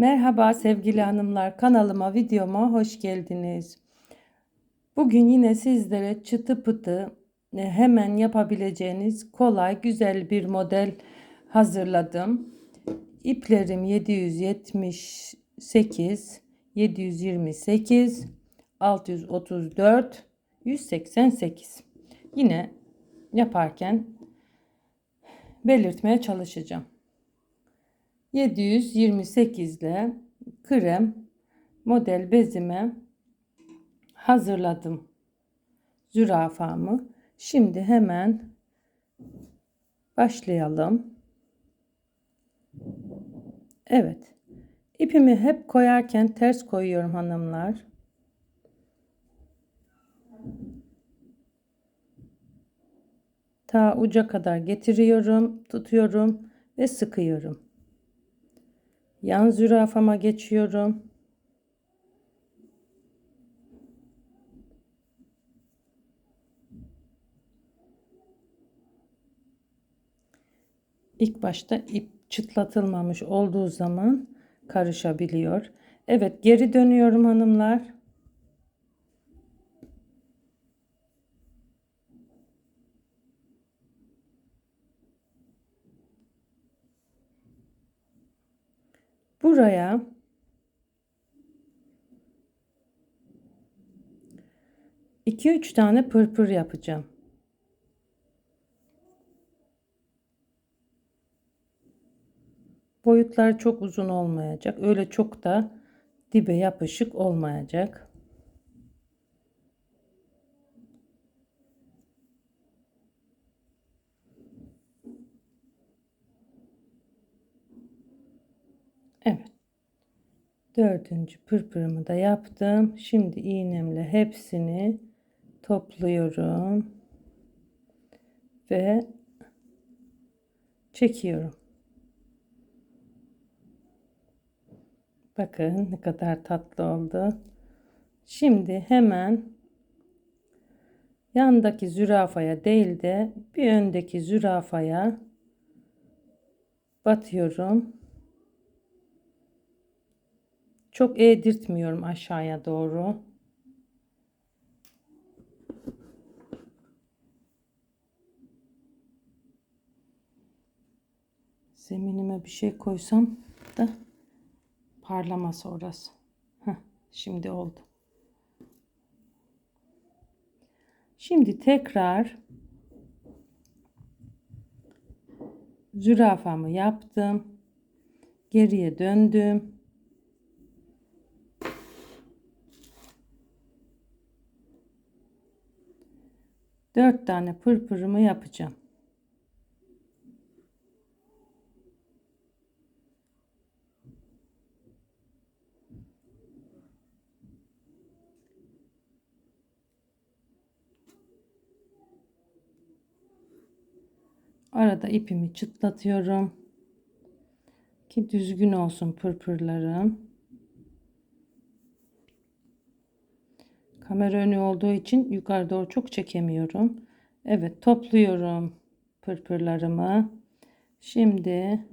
Merhaba sevgili hanımlar kanalıma videoma hoş geldiniz. Bugün yine sizlere çıtı pıtı e, hemen yapabileceğiniz kolay güzel bir model hazırladım. İplerim 778, 728, 634, 188. Yine yaparken belirtmeye çalışacağım. 728 ile krem model bezime hazırladım zürafamı. Şimdi hemen başlayalım. Evet. İpimi hep koyarken ters koyuyorum hanımlar. Ta uca kadar getiriyorum, tutuyorum ve sıkıyorum. Yan zürafama geçiyorum. İlk başta ip çıtlatılmamış olduğu zaman karışabiliyor. Evet geri dönüyorum hanımlar. Buraya iki üç tane pırpır yapacağım. Boyutlar çok uzun olmayacak. Öyle çok da dibe yapışık olmayacak. Evet. Dördüncü pırpırımı da yaptım. Şimdi iğnemle hepsini topluyorum. Ve çekiyorum. Bakın ne kadar tatlı oldu. Şimdi hemen yandaki zürafaya değil de bir öndeki zürafaya batıyorum. Çok eğdirtmiyorum aşağıya doğru. Zeminime bir şey koysam da parlaması orası. Heh, şimdi oldu. Şimdi tekrar zürafamı yaptım. Geriye döndüm. Dört tane pırpırımı yapacağım. Arada ipimi çıtlatıyorum. Ki düzgün olsun pırpırlarım. Kamera önü olduğu için yukarı doğru çok çekemiyorum. Evet topluyorum pırpırlarımı. Şimdi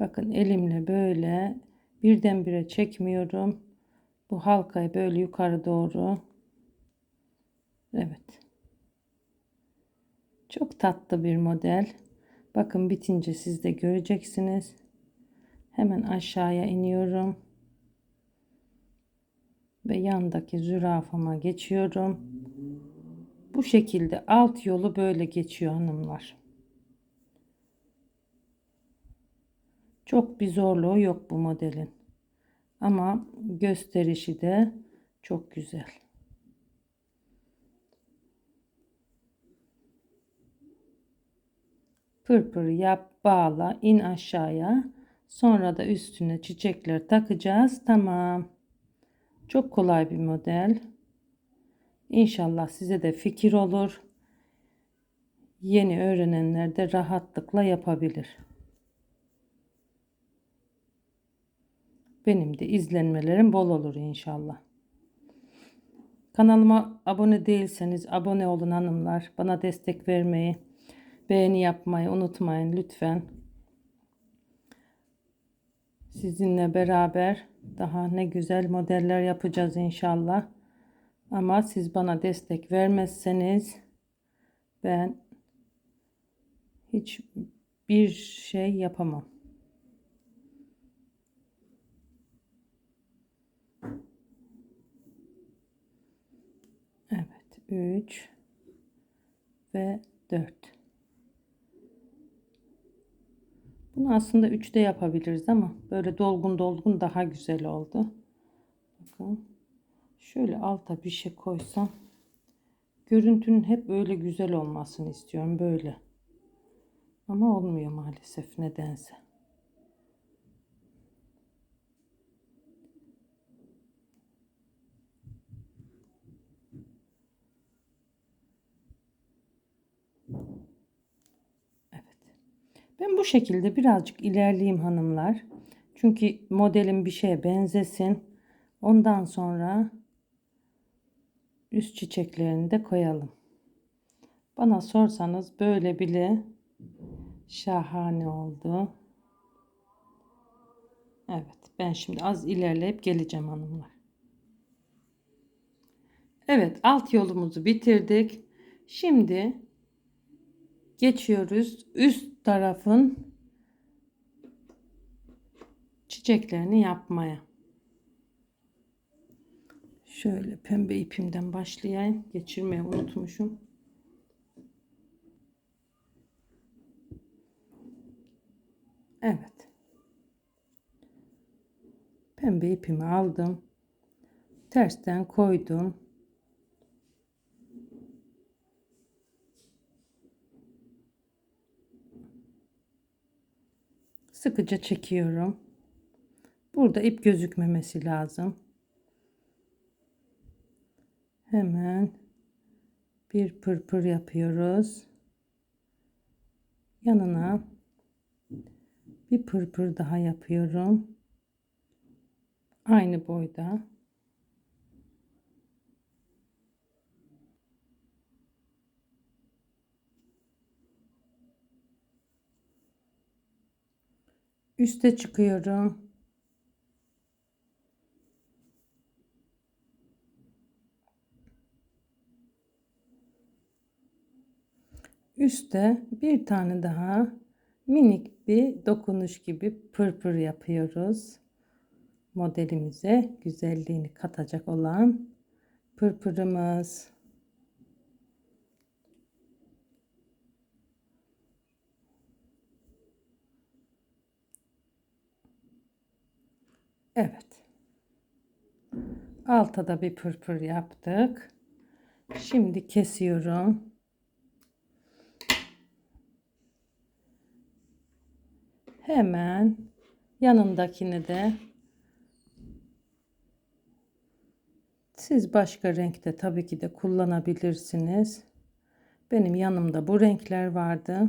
bakın elimle böyle birdenbire çekmiyorum. Bu halkayı böyle yukarı doğru. Evet. Çok tatlı bir model. Bakın bitince siz de göreceksiniz. Hemen aşağıya iniyorum. Ve yandaki zürafama geçiyorum. Bu şekilde alt yolu böyle geçiyor hanımlar. Çok bir zorluğu yok bu modelin. Ama gösterişi de çok güzel. pırpır yap bağla in aşağıya sonra da üstüne çiçekler takacağız tamam çok kolay bir model. İnşallah size de fikir olur. Yeni öğrenenler de rahatlıkla yapabilir. Benim de izlenmelerim bol olur inşallah. Kanalıma abone değilseniz abone olun hanımlar. Bana destek vermeyi Beğeni yapmayı unutmayın lütfen. Sizinle beraber daha ne güzel modeller yapacağız inşallah. Ama siz bana destek vermezseniz ben hiç bir şey yapamam. Evet, 3 ve 4. Bunu aslında 3'te yapabiliriz ama böyle dolgun dolgun daha güzel oldu. Bakın. Şöyle alta bir şey koysam görüntünün hep öyle güzel olmasını istiyorum böyle. Ama olmuyor maalesef nedense. Evet. Ben bu şekilde birazcık ilerleyeyim hanımlar. Çünkü modelim bir şeye benzesin. Ondan sonra üst çiçeklerini de koyalım. Bana sorsanız böyle bile şahane oldu. Evet ben şimdi az ilerleyip geleceğim hanımlar. Evet alt yolumuzu bitirdik. Şimdi geçiyoruz üst tarafın çiçeklerini yapmaya. Şöyle pembe ipimden başlayayım. Geçirmeyi unutmuşum. Evet. Pembe ipimi aldım. Tersten koydum. Sıkıca çekiyorum. Burada ip gözükmemesi lazım. Hemen bir pırpır yapıyoruz. Yanına bir pırpır daha yapıyorum. Aynı boyda. Üste çıkıyorum. Üste bir tane daha minik bir dokunuş gibi pırpır yapıyoruz. Modelimize güzelliğini katacak olan pırpırımız. Evet. Alta da bir pırpır yaptık. Şimdi kesiyorum. Hemen yanındakini de siz başka renkte tabii ki de kullanabilirsiniz. Benim yanımda bu renkler vardı.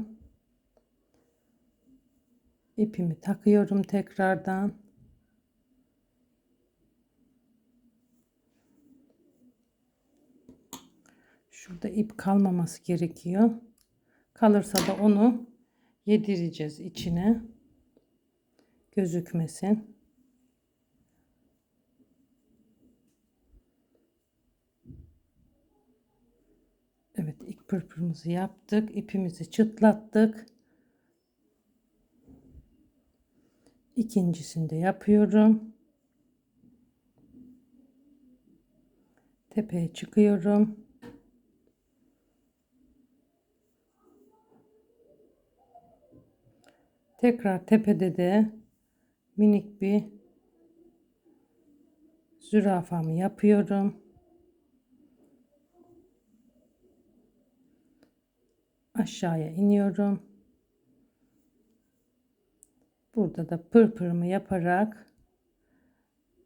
İpimi takıyorum tekrardan. Şurada ip kalmaması gerekiyor. Kalırsa da onu yedireceğiz içine gözükmesin. Evet ilk pırpırımızı yaptık. ipimizi çıtlattık. İkincisini de yapıyorum. Tepeye çıkıyorum. Tekrar tepede de minik bir zürafamı yapıyorum. Aşağıya iniyorum. Burada da pırpırımı yaparak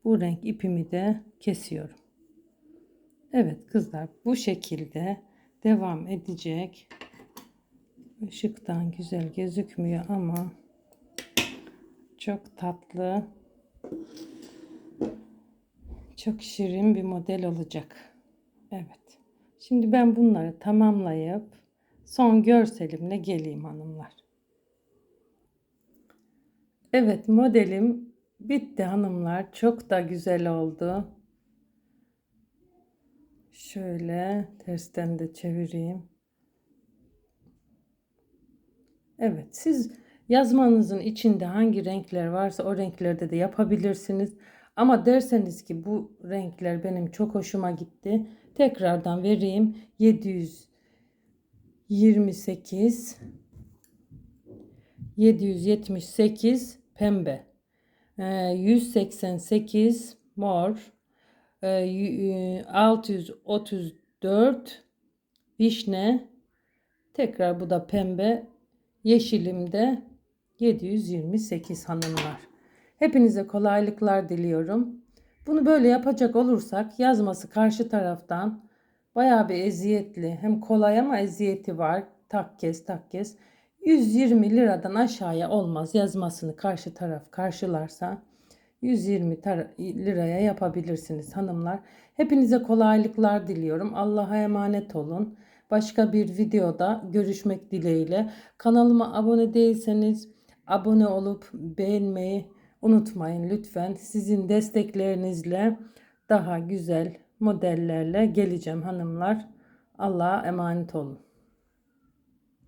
bu renk ipimi de kesiyorum. Evet kızlar bu şekilde devam edecek. Işıktan güzel gözükmüyor ama çok tatlı. Çok şirin bir model olacak. Evet. Şimdi ben bunları tamamlayıp son görselimle geleyim hanımlar. Evet modelim Bitti hanımlar. Çok da güzel oldu. Şöyle tersten de çevireyim. Evet, siz yazmanızın içinde hangi renkler varsa o renklerde de yapabilirsiniz. Ama derseniz ki bu renkler benim çok hoşuma gitti. Tekrardan vereyim. 728 778 pembe. Ee, 188 mor. Ee, y- e, 634 vişne. Tekrar bu da pembe. Yeşilimde 728 hanımlar. Hepinize kolaylıklar diliyorum. Bunu böyle yapacak olursak yazması karşı taraftan bayağı bir eziyetli. Hem kolay ama eziyeti var. Tak kes tak kes. 120 liradan aşağıya olmaz yazmasını karşı taraf karşılarsa 120 tar- liraya yapabilirsiniz hanımlar. Hepinize kolaylıklar diliyorum. Allah'a emanet olun. Başka bir videoda görüşmek dileğiyle. Kanalıma abone değilseniz abone olup beğenmeyi unutmayın lütfen. Sizin desteklerinizle daha güzel modellerle geleceğim hanımlar. Allah'a emanet olun.